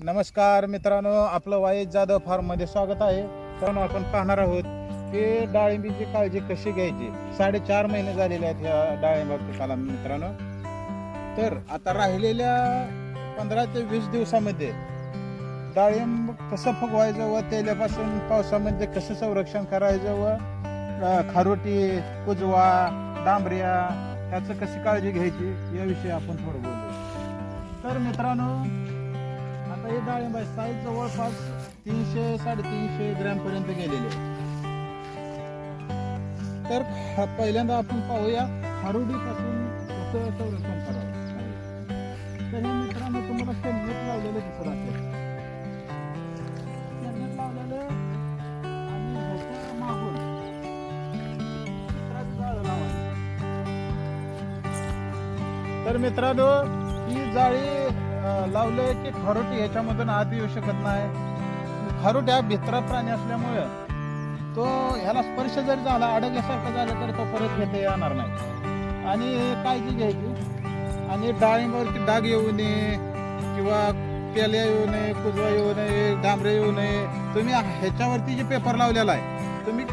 नमस्कार मित्रांनो आपलं वाईज जाधव फार्ममध्ये स्वागत आहे. तर आपण पाहणार आहोत की डाळिंबीची काळजी कशी घ्यायची? साडेचार महिने झालेले आहेत ह्या डाळिंबा पिकाला मित्रांनो. तर आता राहिलेल्या पंधरा ते वीस दिवसामध्ये डाळिंब कसं फुगवायचं व तेल्यापासून पावसामध्ये कसं संरक्षण करायचं व खारोटी कुजवा डांबऱ्या ह्याचं कशी काळजी घ्यायची याविषयी आपण थोडं बोलू. तर मित्रांनो आता हे डाळिंब आहे. साईज जवळपास तीनशे साडेतीनशे ग्रॅम पर्यंत गेलेले तर पहिल्यांदा आपण पाहूया खारुडीपासून कसं संरक्षण करावं. तर हे मित्रांनो तुम्हाला शेणनेट लावलेलं दिसत असेल शेणनेट लावलेलं आणि ह्याच्या मागून जाळं लावायचं. तर मित्रांनो ही जाळी लावले की खारोटी ह्याच्यामधून आत येऊ शकत नाही. खारोटी हा भित्रा प्राणी असल्यामुळे तो ह्याला स्पर्श जरी झाला अडकल्यासारखं झालं तर तो परत घेता येणार नाही. आणि काळजी घ्यायची. आणि डाळिंबावरती डाग येऊ नये किंवा पेल्या येऊ नये कुजवा येऊ नये डांबरे येऊ नये. तुम्ही ह्याच्यावरती जे पेपर लावलेला आहे तुम्ही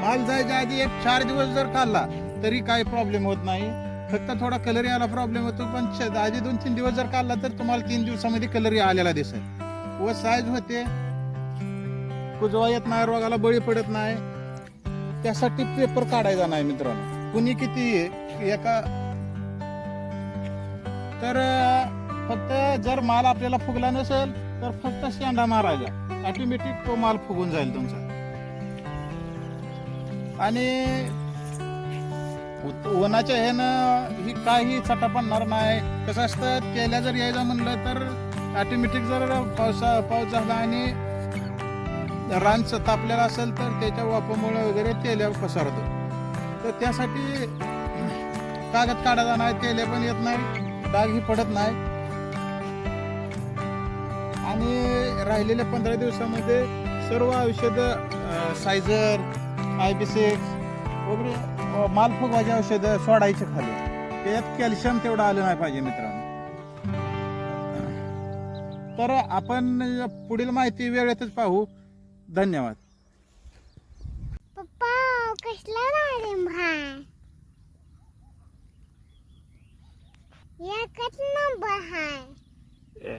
माल जायच्या आधी एक चार दिवस जर खाल्ला तरी काही प्रॉब्लेम होत नाही. फक्त थोडा कलर यायला प्रॉब्लेम होतो पण आधी दोन तीन दिवस जर काढला तर तुम्हाला तीन दिवसामध्ये कलर आलेला दिसेल. व साईज होते. कुजवा येत नाही रोगाला बळी पडत नाही. त्यासाठी पेपर काढायचा नाही मित्रांनो. कुणी किती एका तर फक्त जर माल आपल्याला फुगला नसेल तर फक्त शेंडा मारायचा. ऑटोमॅटिक तो माल फुगून जाईल तुमचा. आणि वनाच्या उन्हाच्या ह्यानं ही काही छटा पडणार नाही. कसं असतं केल्या जर यायचं म्हणलं तर ऑटोमॅटिक जर पावसा पाऊस झाला आणि रान तापलेला असेल तर त्याच्या वापामुळे वगैरे तेल्या पसरतो. तर त्यासाठी कागद काढायचा नाही तेल्या पण येत नाही डागही पडत नाही. आणि राहिलेल्या पंधरा दिवसामध्ये सर्व औषधं सायझर आय बी सिक्स वगैरे अ, माल फुगवायची औषधं सोडायचे खाली. त्यात कॅल्शियम तेवढं आलं नाही पाहिजे मित्रांनो. तर आपण पुढील माहिती वेळेतच पाहू. धन्यवाद. पप्पा कसला डाळिंब हाय एकच नंबर हाय.